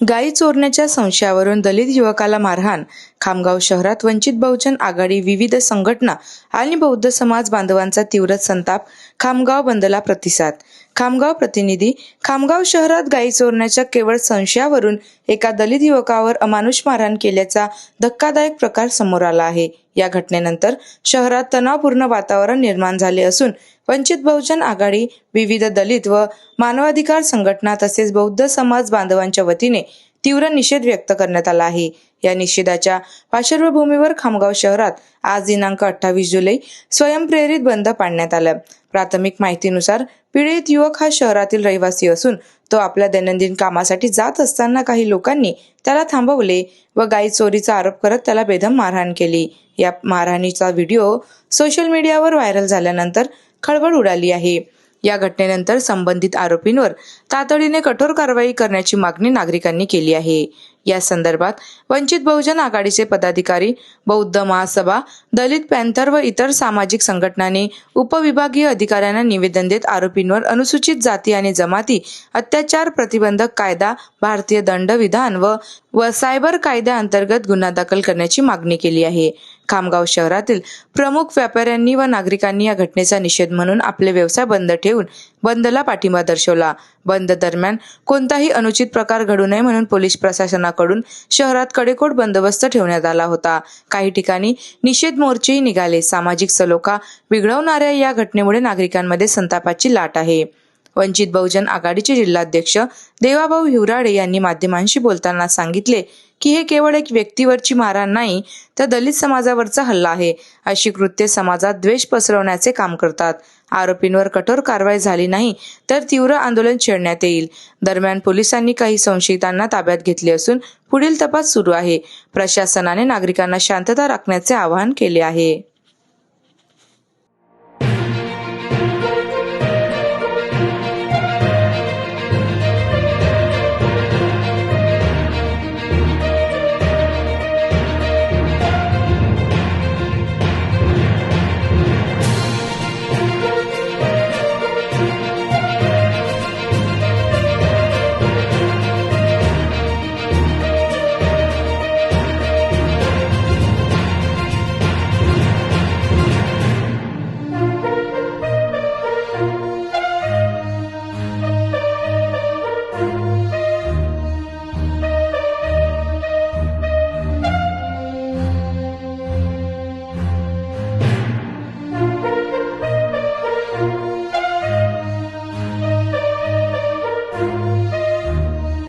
गायी चोरण्याच्या संशयावरून दलित युवकाला मारहाण. खामगाव शहरात वंचित बहुजन आघाडी विविध संघटना आणि बौद्ध समाज बांधवांचा तीव्र संताप खामगाव बंदला प्रतिसाद. खामगाव प्रतिनिधी खामगाव शहरात गायी चोरण्याच्या केवळ संशयावरून एका दलित युवकावर अमानुष मारहाण केल्याचा धक्कादायक प्रकार समोर आला आहे. या घटनेनंतर शहरात तणावपूर्ण वातावरण निर्माण झाले असून वंचित बहुजन आघाडी विविध दलित व मानवाधिकार संघटना तसेच बौद्ध समाज बांधवांच्या वतीने तीव्र निषेध व्यक्त करण्यात आला आहे. या निषेधाच्या पार्श्वभूमीवर खामगाव शहरात आज दिनांक अठ्ठावीस जुलै स्वयंप्रेरित बंद पाडण्यात आला. प्राथमिक माहितीनुसार पीडित युवक हा शहरातील रहिवासी असून तो आपल्या दैनंदिन कामासाठी जात असताना काही लोकांनी त्याला थांबवले व गाई चोरीचा आरोप करत त्याला बेदम मारहाण केली. या मारहाणीचा व्हिडिओ सोशल मीडियावर व्हायरल झाल्यानंतर खळबळ उडाली आहे. या घटनेनंतर संबंधित आरोपींवर तातडीने कठोर कारवाई करण्याची मागणी नागरिकांनी केली आहे. या संदर्भात वंचित बहुजन आघाडीचे पदाधिकारी बौद्ध महासभा दलित पॅन्थर व इतर सामाजिक संघटनांनी उपविभागीय अधिकाऱ्यांना निवेदन देत आरोपींवर अनुसूचित जाती आणि जमाती अत्याचार प्रतिबंधक कायदा भारतीय दंडविधान व व सायबर कायद्याअंतर्गत गुन्हा दाखल करण्याची मागणी केली आहे. खामगाव शहरातील प्रमुख व्यापाऱ्यांनी व नागरिकांनी या घटनेचा निषेध म्हणून आपले व्यवसाय बंद ठेवून बंदला पाठिंबा दर्शवला. बंद दरम्यान कोणताही अनुचित प्रकार घडू नये म्हणून पोलीस प्रशासना प्रशासनाकडून शहरात कडेकोट बंदोबस्त ठेवण्यात आला होता. काही ठिकाणी निषेध मोर्चेही निघाले. सामाजिक सलोखा बिघडवणाऱ्या या घटनेमुळे नागरिकांमध्ये संतापाची लाट आहे. वंचित बहुजन आघाडीचे जिल्हाध्यक्ष देवाभाऊ हिवराडे यांनी माध्यमांशी बोलताना सांगितले की हे केवळ एक व्यक्तीवरची मारहाण नाही तर दलित समाजावरचा हल्ला आहे. अशी कृत्ये समाजात द्वेष पसरवण्याचे काम करतात. आरोपींवर कठोर कारवाई झाली नाही तर तीव्र आंदोलन छेडण्यात येईल. दरम्यान पोलिसांनी काही संशयितांना ताब्यात घेतले असून पुढील तपास सुरू आहे. प्रशासनाने नागरिकांना शांतता राखण्याचे आवाहन केले आहे.